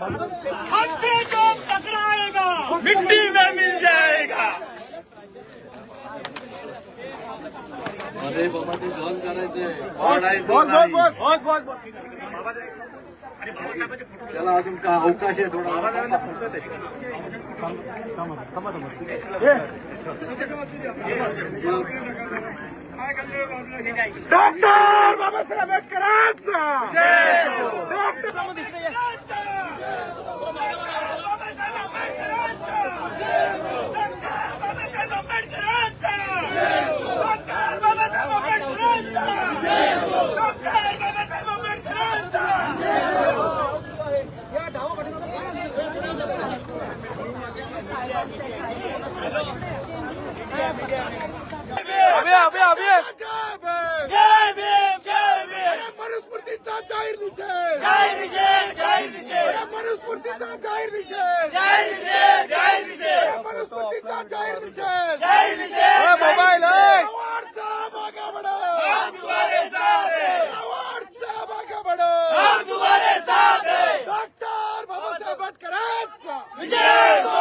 हमसे जो टकराएगा। मिट्टी में मिल जाएगा। अरे बाबा ते वाढायचं नाही. त्याला अजून का अवकाश आहे थोडा। डॉक्टर बाबासाहेब आंबेडकरांचा जय भीम जय भीम मनुस्मृतीचा जाहीर निषेध. जय निषेध जय निषेध. मनुस्मृतीचा जाहीर निषेध. जय निषेध जय निषेध. मनुस्मृतीचा जाहीर निषेध. जय निषेध मोबाईल डॉक्टर बाबासाहेब आंबेडकरांचा. विजय.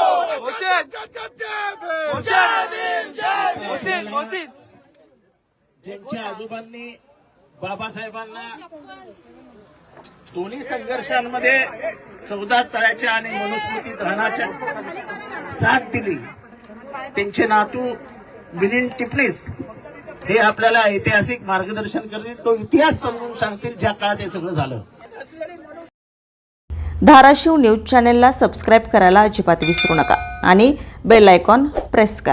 ज्यांच्या आजोबांनी बाबासाहेबांना दोन्ही संघर्षांमध्ये चौदा तळ्याच्या आणि मनुस्मृती धरणाच्या साथ दिली. त्यांचे नातू मिलिंद टिपणीस हे आपल्याला ऐतिहासिक मार्गदर्शन करतील. तो इतिहास समजून सांगतील ज्या काळात हे सगळं झालं. धाराशिव न्यूज चॅनेलला सबस्क्राईब करायला अजिबात विसरू नका आणि बेल आयकॉन प्रेस करा.